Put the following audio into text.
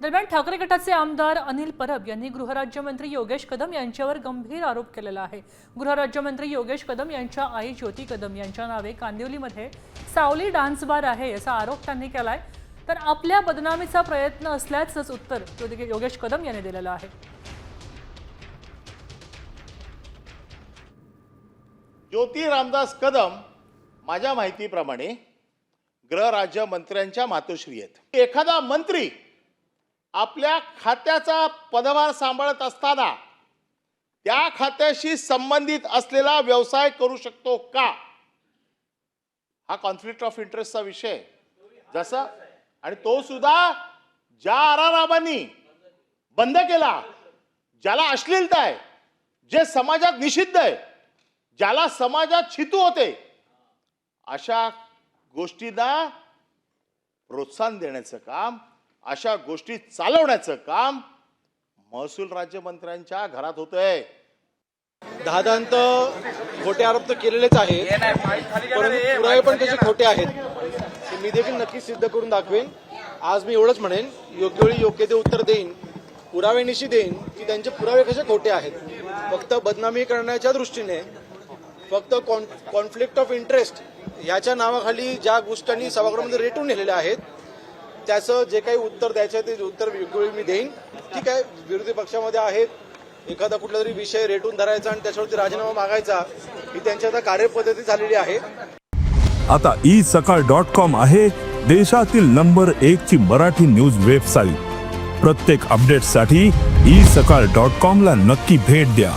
दरम्यान ठाकरे गटाचे आमदार अनिल परब यांनी गृहराज्यमंत्री योगेश कदम यांच्यावर गंभीर आरोप केलेला आहे. गृहराज्यमंत्री योगेश कदम यांच्या आई ज्योती कदम यांच्या नावे कांदिवलीमध्ये सावली डान्स बार आहे असा आरोप त्यांनी केलाय. तर आपल्या बदनामीचा प्रयत्न असल्याचंच उत्तर योगेश कदम यांनी दिलेलं आहे. ज्योती रामदास कदम माझ्या माहितीप्रमाणे गृहराज्यमंत्र्यांच्या मातोश्री आहेत एखादा मंत्री आपल्या खात्याचा पदभार सांभाळत असताना त्या खात्याशी संबंधित असलेला व्यवसाय करू शकतो का? हा कॉन्फ्लिक्ट ऑफ इंटरेस्टचा विषय जसा आणि तो सुद्धा ज्या आरारामांनी बंद केला ज्याला अश्लीलता आहे जे समाजात निषिद्ध आहे ज्याला समाजात छितू होते अशा गोष्टींना प्रोत्साहन देण्याचं काम अशा गोष्टी चालवण्याचं काम महसूल राज्यमंत्र्यांच्या घरात होतंय. दहादांत खोटे आरोप तर केलेलेच आहेत परंतु पुरावे पण त्याचे खोटे आहेत. ते मी देखील नक्कीच सिद्ध करून दाखवेन. आज मी एवढंच म्हणेन योग्य वेळी योग्य ते उत्तर देईन पुरावेनिशी देईन की त्यांचे पुरावे कसे खोटे आहेत. फक्त बदनामी करण्याच्या दृष्टीने फक्त कॉन्फ्लिक्ट ऑफ इंटरेस्ट ह्याच्या नावाखाली ज्या गोष्टींनी सभागृहामध्ये रेटून नेलेल्या आहेत त्याचं जे काही उत्तर द्यायचं आहे ते उत्तर वेगवेगळी मी देईन. ठीक आहे विरोधी पक्षामध्ये आहेत. एखादा कुठला तरी विषय रेटून धरायचा आणि त्याच्यावरती राजीनामा मागायचा ही त्यांची आता कार्यपद्धती झालेली आहे. आता ई सकाळ डॉट कॉम आहे देशातील नंबर एक ची मराठी न्यूज वेबसाईट. प्रत्येक अपडेटसाठी ई सकाळ डॉट कॉम ला नक्की भेट द्या.